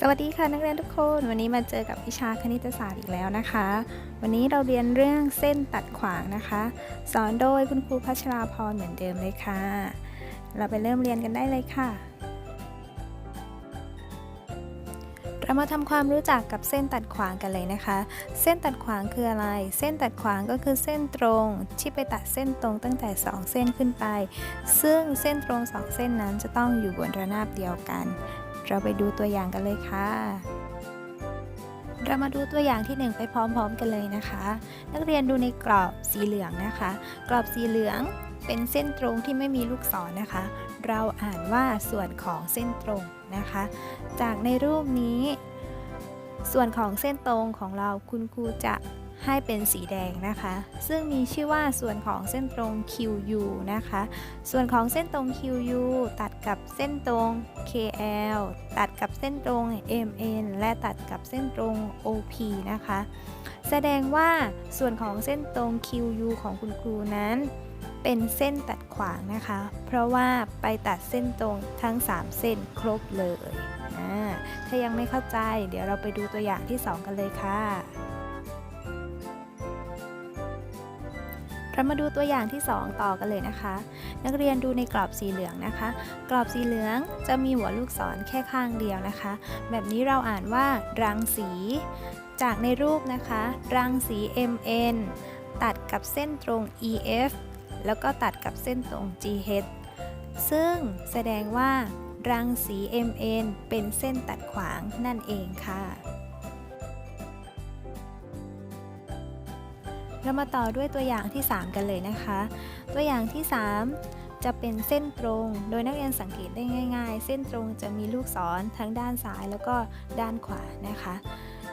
สวัสดีค่ะนักเรียนทุกคน วันนี้มาเจอกับวิชาคณิตศาสตร์อีกแล้วนะคะ วันนี้เราเรียนเรื่องเส้นตัดขวางนะคะ สอนโดยคุณครูพัชราพรเหมือนเดิมเลยค่ะ เราไปเริ่มเรียนกันได้เลยค่ะ เรามาทำความรู้จักกับเส้นตัดขวางกันเลยนะคะ เส้นตัดขวางคืออะไร เส้นตัดขวางก็คือเส้นตรงที่ไปตัดเส้นตรงตั้งแต่ 2 เส้นขึ้นไป ซึ่งเส้นตรง 2 เส้นนั้นจะต้องอยู่บนระนาบเดียวกัน เราไปดูตัวอย่างกันเลยค่ะ เรามาดูตัวอย่างที่ 1 ไปพร้อมๆกันเลยนะคะ นักเรียนดูในกรอบสีเหลืองนะคะ กรอบสีเหลืองเป็นเส้นตรงที่ไม่มีลูกศรนะคะ เราอ่านว่าส่วนของเส้นตรงนะคะ จากในรูปนี้ ส่วนของเส้นตรงของเราคุณครูจะ ให้เป็นสีแดงนะคะ ซึ่งมีชื่อว่าส่วนของเส้นตรง QU นะคะ ส่วนของเส้นตรง QU ตัดกับเส้นตรง KL ตัดกับเส้นตรง MN และตัดกับเส้นตรง OP นะคะ แสดงว่าส่วนของเส้นตรง QU ของคุณครูนั้นเป็นเส้นตัดขวางนะคะ เพราะว่าไปตัดเส้นตรงทั้ง 3 เส้นครบเลย ถ้ายังไม่เข้าใจ เดี๋ยวเราไปดูตัวอย่างที่ 2 กันเลยค่ะ เรามาดูตัวอย่างที่ 2 ต่อกันเลยนะคะ นักเรียนดูในกรอบสีเหลืองนะคะ กรอบสีเหลืองจะมีหัวลูกศรแค่ข้างเดียวนะคะ แบบนี้เราอ่านว่ารังสี จากในรูปนะคะ รังสี MN ตัดกับเส้นตรง EF แล้วก็ตัดกับเส้นตรง GH ซึ่งแสดงว่ารังสี MN เป็นเส้นตัดขวางนั่นเองค่ะ เรามาต่อด้วยตัวอย่างที่ 3 กันเลยนะคะ ตัวอย่างที่ 3 จะเป็นเส้นตรง โดยนักเรียนสังเกตได้ง่าย ๆ เส้นตรงจะมีลูกศรทั้งด้านซ้ายแล้วก็ด้านขวานะคะ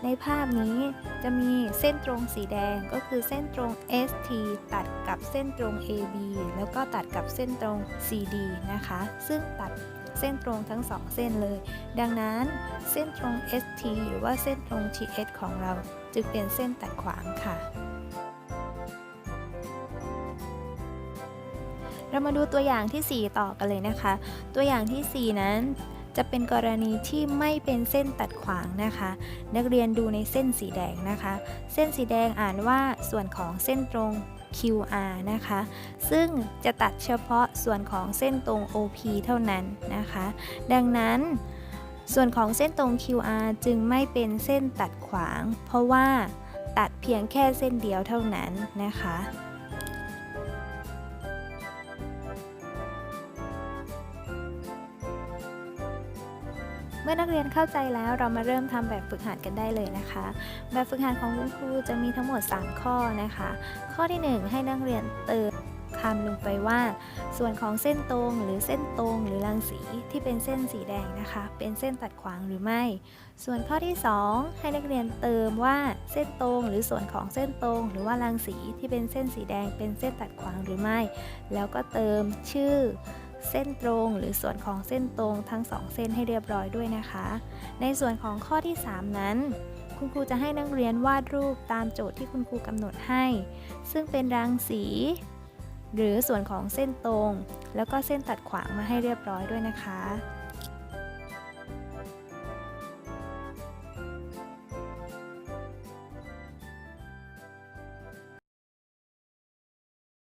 ในภาพนี้จะมีเส้นตรงสีแดงก็คือเส้นตรง ST ตัดกับเส้นตรง AB แล้วก็ตัดกับเส้นตรง CD นะคะ ซึ่งตัดเส้นตรงทั้งสองเส้นเลย ดังนั้นเส้นตรง ST หรือว่าเส้นตรง TS ของเรา จึงเป็นเส้นตัดขวางค่ะ เรามาดูตัวอย่างที่ 4 ต่อกันเลยนะคะ ตัวอย่างที่ 4 นั้นจะเป็นกรณีที่ไม่เป็นเส้นตัดขวางนะคะ นักเรียนดูในเส้นสีแดงนะคะ เส้นสีแดงอ่านว่าส่วนของเส้นตรง QR นะคะ ซึ่งจะตัดเฉพาะส่วนของเส้นตรง OP เท่านั้นนะคะ ดังนั้น ส่วนของเส้นตรง QR จึงไม่เป็นเส้นตัดขวาง เพราะว่าตัดเพียงแค่เส้นเดียวเท่านั้นนะคะ เมื่อนักเรียนเข้าใจแล้วเรามาเริ่มทำแบบฝึกหัดกันได้เลยนะคะ แบบฝึกหัดของคุณครูจะมีทั้งหมด 3 ข้อนะคะ ข้อที่ 1 ให้นักเรียนเติมคำลงไปว่า ส่วนของเส้นตรงหรือเส้นตรงหรือรังสีที่เป็นเส้นสีแดงนะคะ เป็นเส้นตัดขวางหรือไม่ ส่วนข้อที่ 2 ให้นักเรียนเติมว่าเส้นตรงหรือส่วนของเส้นตรง หรือว่ารังสีที่เป็นเส้นสีแดง เป็นเส้นตัดขวางหรือไม่ แล้วก็เติมชื่อ เส้นตรงหรือส่วนของเส้นตรงทั้ง 2 เส้นให้เรียบร้อยด้วยนะคะ ในส่วนของข้อที่ 3 นั้น คุณครูจะให้นักเรียนวาดรูปตามโจทย์ที่คุณครูกำหนดให้ ซึ่งเป็นรังสี หรือส่วนของเส้นตรง แล้วก็เส้นตัดขวางมาให้เรียบร้อยด้วยนะคะ